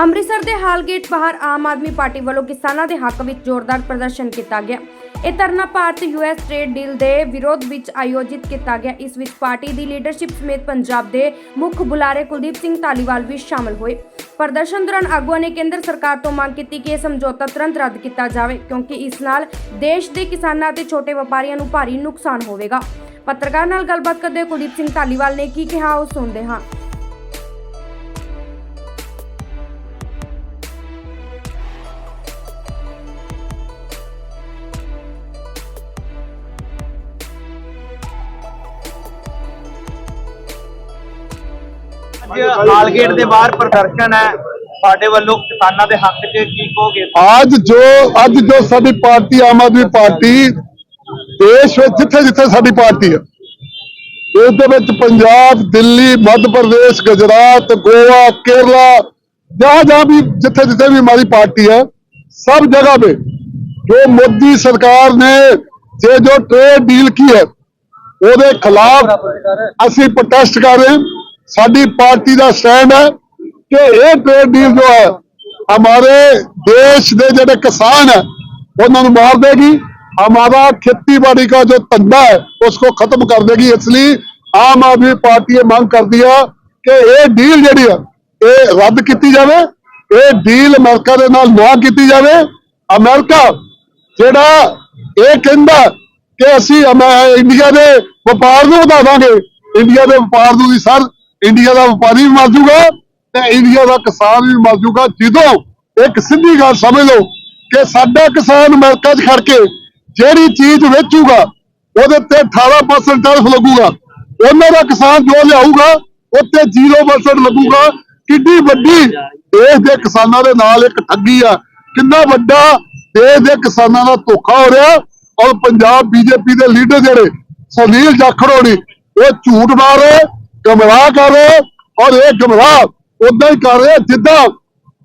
ਅੰਮ੍ਰਿਤਸਰ ਦੇ ਹਾਲ ਗੇਟ ਬਾਹਰ ਆਮ ਆਦਮੀ ਪਾਰਟੀ ਵੱਲੋਂ ਕਿਸਾਨਾਂ ਦੇ ਹੱਕ ਵਿੱਚ ਜ਼ੋਰਦਾਰ ਪ੍ਰਦਰਸ਼ਨ ਕੀਤਾ ਗਿਆ। ਇਹ ਧਰਨਾ ਭਾਰਤ ਯੂਐਸ ਟ੍ਰੇਡ ਡੀਲ ਦੇ ਵਿਰੋਧ ਵਿੱਚ ਆਯੋਜਿਤ ਕੀਤਾ ਗਿਆ। ਇਸ ਵਿੱਚ ਪਾਰਟੀ ਦੀ ਲੀਡਰਸ਼ਿਪ ਸਮੇਤ ਪੰਜਾਬ ਦੇ ਮੁੱਖ ਬੁਲਾਰੇ ਕੁਲਦੀਪ ਸਿੰਘ ਧਾਲੀਵਾਲ ਵੀ ਸ਼ਾਮਲ ਹੋਏ। ਪ੍ਰਦਰਸ਼ਨ ਦੌਰਾਨ ਆਗੂਆਂ ਨੇ ਕੇਂਦਰ ਸਰਕਾਰ ਤੋਂ ਮੰਗ ਕੀਤੀ ਕਿ ਇਹ ਸਮਝੌਤਾ ਤੁਰੰਤ ਰੱਦ ਕੀਤਾ ਜਾਵੇ, ਕਿਉਂਕਿ ਇਸ ਨਾਲ ਦੇਸ਼ ਦੇ ਕਿਸਾਨਾਂ ਅਤੇ ਛੋਟੇ ਵਪਾਰੀਆਂ ਨੂੰ ਭਾਰੀ ਨੁਕਸਾਨ ਹੋਵੇਗਾ। ਪੱਤਰਕਾਰ ਨਾਲ ਗੱਲਬਾਤ ਕਰਦੇ ਹੋਏ ਕੁਲਦੀਪ ਸਿੰਘ ਧਾਲੀਵਾਲ ਨੇ ਕੀ ਕਿਹਾ, ਉਹ ਸੁਣਦੇ ਹਾਂ। ਅੱਜ ਹਾਲਗੇਟ ਦੇ ਬਾਹਰ ਪ੍ਰਦਰਸ਼ਨ ਹੈ? ਸਾਡੇ ਵੱਲੋਂ ਕਿਸਾਨਾਂ ਦੇ ਹੱਕ 'ਚ ਗੁਜਰਾਤ, ਗੋਆ, ਕੇਰਲਾ, ਜਹਾਂ ਵੀ ਜਿੱਥੇ ਜਿੱਥੇ ਵੀ ਹਮਾਰੀ ਪਾਰਟੀ ਹੈ सब जगह पे जो मोदी सरकार ने ये जो ट्रेड डील की है वो खिलाफ असि प्रोटेस्ट कर रहे हैं ਸਾਡੀ ਪਾਰਟੀ ਦਾ ਸਟੈਂਡ ਹੈ ਕਿ ਇਹ ट्रेड डील जो है हमारे देश ਦੇ ਜਿਹੜੇ ਕਿਸਾਨ ਹੈ ਉਹਨਾਂ ਨੂੰ ਮਾਰ ਦੇਗੀ हमारा खेतीबाड़ी का जो धंधा है उसको खत्म कर देगी इसलिए आम आदमी पार्टी ये मांग कर दिया कि ਇਹ ਡੀਲ ਜਿਹੜੀ ਹੈ ਇਹ ਰੱਦ ਕੀਤੀ ਜਾਵੇ ਇਹ ਡੀਲ ਅਮਰੀਕਾ ਦੇ ਨਾਲ ਨਾ ਕੀਤੀ ਜਾਵੇ ਅਮਰੀਕਾ ਜਿਹੜਾ ਇਹ ਕਹਿੰਦਾ ਕਿ ਅਸੀਂ ਅਮੈ- ਇੰਡੀਆ ਦੇ ਵਪਾਰ ਨੂੰ ਵਧਾ ਦਾਂਗੇ ਇੰਡੀਆ ਦੇ ਵਪਾਰ ਨੂੰ ਵੀ ਸਰ ਇੰਡੀਆ ਦਾ ਵਪਾਰੀ ਵੀ ਮਰ ਜਾਊਗਾ ਤੇ ਇੰਡੀਆ ਦਾ ਕਿਸਾਨ ਵੀ ਮਰ ਜਾਊਗਾ। ਜਦੋਂ ਇੱਕ ਸਿੱਧੀ ਗੱਲ ਸਮਝ ਲਓ ਕਿ ਸਾਡਾ ਕਿਸਾਨ ਅਮਰੀਕਾ 'ਚ ਖੜ ਕੇ ਜਿਹੜੀ ਚੀਜ਼ ਵੇਚੂਗਾ, ਉਹਦੇ ਤੇ 18% ਟੈਰਿਫ ਲੱਗੂਗਾ। ਉਹਨਾਂ ਦਾ ਕਿਸਾਨ ਜੋ ਲਿਆਊਗਾ, ਉੱਤੇ 0% ਲੱਗੂਗਾ। ਕਿੰਨੀ ਵੱਡੀ ਦੇਸ਼ ਦੇ ਕਿਸਾਨਾਂ ਦੇ ਨਾਲ ਇੱਕ ਠੱਗੀ ਆ। ਕਿੰਨਾ ਵੱਡਾ ਦੇਸ਼ ਦੇ ਕਿਸਾਨਾਂ ਦਾ ਧੋਖਾ ਹੋ ਰਿਹਾ। ਔਰ ਪੰਜਾਬ ਬੀਜੇਪੀ ਦੇ ਲੀਡਰ ਜਿਹੜੇ, ਸੁਨੀਲ ਜਾਖੜ ਹੋਣੀ, ਉਹ ਝੂਠ ਮਾਰ ਰਹੇ। ਗਮਰਾਹ ਕਰ ਰਹੇ ਔਰ ਇਹ ਗਮਰਾਹ ਉਦਾਂ ਹੀ ਕਰ ਰਹੇ ਜਿੱਦਾਂ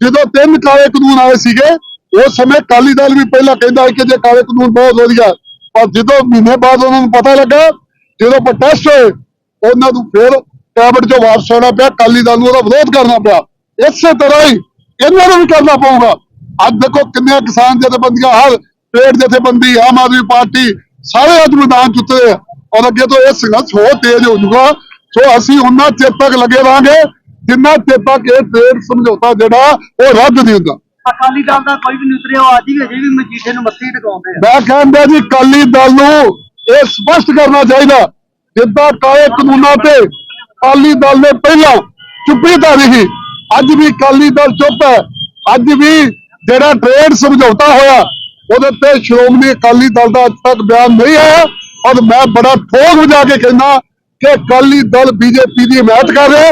ਜਦੋਂ ਤਿੰਨ ਕਾਲੇ ਕਾਨੂੰਨ ਆਏ ਸੀਗੇ, ਉਸ ਸਮੇਂ ਕਾਲੀ ਦਲ ਵੀ ਪਹਿਲਾਂ ਕਹਿੰਦਾ ਕਿ ਜੇ ਕਾਲੇ ਕਾਨੂੰਨ ਬਹੁਤ ਵਧੀਆ, ਪਰ ਜਦੋਂ ਮਹੀਨੇ ਬਾਅਦ ਉਹਨਾਂ ਨੂੰ ਪਤਾ ਲੱਗਾ, ਜਦੋਂ ਪ੍ਰੋਟੈਸਟ ਹੋਏ, ਉਹਨਾਂ ਨੂੰ ਫਿਰ ਕੈਬਨਿਟ ਚੋਂ ਵਾਪਸ ਆਉਣਾ ਪਿਆ ਕਾਲੀ ਦਲ ਨੂੰ ਉਹਦਾ ਵਿਰੋਧ ਕਰਨਾ ਪਿਆ। ਇਸੇ ਤਰ੍ਹਾਂ ਹੀ ਇਹਨਾਂ ਨੂੰ ਵੀ ਕਰਨਾ ਪਊਗਾ। ਅੱਜ ਦੇਖੋ ਕਿੰਨੇ ਕਿਸਾਨ ਜਥੇਬੰਦੀਆਂ, ਹਰ ਪੇੜ ਜਥੇਬੰਦੀ, ਆਮ ਆਦਮੀ ਪਾਰਟੀ ਸਾਰੇ ਅੱਜ ਮੈਦਾਨ ਚ ਉਤਰੇ ਆ। ਔਰ ਅੱਗੇ ਤੋਂ ਇਹ ਸੰਘਰਸ਼ ਹੋਰ ਤੇਜ਼ ਹੋ ਜਾਊਗਾ। ਸੋ ਅਸੀਂ ਉਹਨਾਂ ਚਿਰ ਤੱਕ ਲੱਗੇ ਰਹਾਂਗੇ ਜਿੰਨਾ ਚਿਰ ਤੱਕ ਇਹ ਟ੍ਰੇਡ ਸਮਝੌਤਾ ਜਿਹੜਾ ਉਹ ਰੱਦ ਨਹੀਂ ਹੁੰਦਾ। ਅਕਾਲੀ ਦਲ ਦਾ ਕੋਈ ਵੀ ਉਤਰਿਆ ਉਹ ਹੀ ਅਜੇ ਵੀ ਮਜੀਠੇ ਨੂੰ ਮੱਥੀ ਟਿਕਾਉਂਦੇ ਆ। ਮੈਂ ਕਹਿੰਦਾ ਜੀ ਕਾਲੀ ਦਲ ਨੂੰ ਇਹ ਸਪਸ਼ਟ ਕਰਨਾ ਚਾਹੀਦਾ ਜਿੱਦਾਂ ਕਾਲੇ ਕਾਨੂੰਨਾਂ ਤੇ ਕਾਲੀ ਦਲ ਨੇ ਪਹਿਲਾਂ ਚੁੱਪੀ ਧਾਰੀ ਸੀ ਅੱਜ ਵੀ ਕਾਲੀ ਦਲ ਚੁੱਪ ਹੈ। ਅੱਜ ਵੀ ਜਿਹੜਾ ਟ੍ਰੇਡ ਸਮਝੌਤਾ ਹੋਇਆ ਉਹਦੇ ਤੇ ਸ਼੍ਰੋਮਣੀ ਅਕਾਲੀ ਦਲ ਦਾ ਅੱਜ ਤੱਕ ਬਿਆਨ ਨਹੀਂ ਆਇਆ ਔਰ ਮੈਂ ਬੜਾ ਠੋਕ ਵਜਾ ਕੇ ਕਹਿੰਦਾ ਕਿ ਅਕਾਲੀ ਦਲ ਬੀਜੇਪੀ ਦੀ ਹਮਾਇਤ ਕਰ ਰਿਹਾ।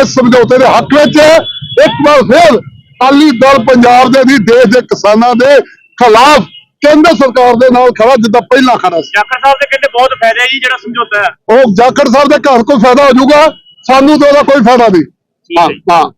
ਇਸ ਸਮਝੌਤੇ ਦੇ ਹੱਕ ਵਿੱਚ ਹੈ। ਇੱਕ ਵਾਰ ਫਿਰ ਅਕਾਲੀ ਦਲ ਪੰਜਾਬ ਦੇ ਨਹੀਂ ਦੇਸ਼ ਦੇ ਕਿਸਾਨਾਂ ਦੇ ਖਿਲਾਫ ਕੇਂਦਰ ਸਰਕਾਰ ਦੇ ਨਾਲ ਖੜਾ ਜਿੱਦਾਂ ਪਹਿਲਾਂ ਖੜਾ ਸੀ। ਜਾਖੜ ਸਾਹਿਬ ਦੇ ਕਹਿੰਦੇ ਬਹੁਤ ਫਾਇਦਾ ਜੀ ਜਿਹੜਾ ਸਮਝੌਤਾ ਹੈ। ਉਹ ਜਾਖੜ ਸਾਹਿਬ ਦੇ ਘਰ ਕੋਈ ਫਾਇਦਾ ਹੋ ਜਾਊਗਾ? ਸਾਨੂੰ ਤਾਂ ਉਹਦਾ ਕੋਈ ਫਾਇਦਾ ਨਹੀਂ। ਹਾਂ ਹਾਂ।